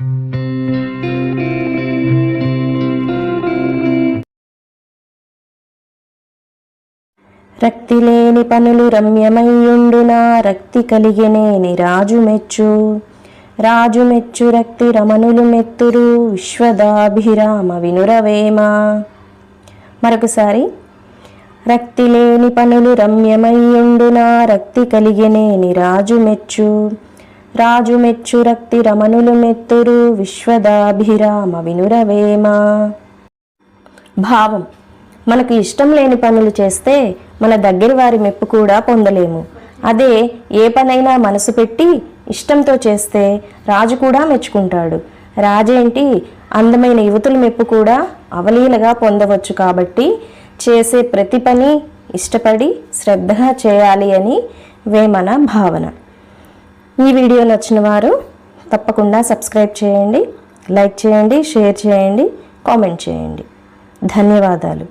రక్తి లేని పనులు రమ్యమయ్యుండునా రక్తి కలిగినేని రాజు మెచ్చు రాజు మెచ్చు రక్తి రమణులు మెత్తురు విశ్వదాభిరామ వినురవేమ. మరొకసారి రక్తి లేని పనులు రమ్యమయ్యుండునా రక్తి కలిగినేని రాజు మెచ్చు రాజు మెచ్చు రక్తి రమణులు మెత్తురు విశ్వదాభిరామ వినురవేమ. భావం మనకు ఇష్టం లేని పనులు చేస్తే మన దగ్గర వారి మెప్పు కూడా పొందలేము. అదే ఏ పనైనా మనసు పెట్టి ఇష్టంతో చేస్తే రాజు కూడా మెచ్చుకుంటాడు. రాజేంటి అందమైన యువతుల మెప్పు కూడా అవలీలగా పొందవచ్చు కాబట్టి చేసే ప్రతి పని ఇష్టపడి శ్రద్ధగా చేయాలి అని వేమన భావన. ఈ వీడియో నచ్చిన వారు తప్పకుండా సబ్స్క్రైబ్ చేయండి లైక్ చేయండి షేర్ చేయండి కామెంట్ చేయండి. ధన్యవాదాలు.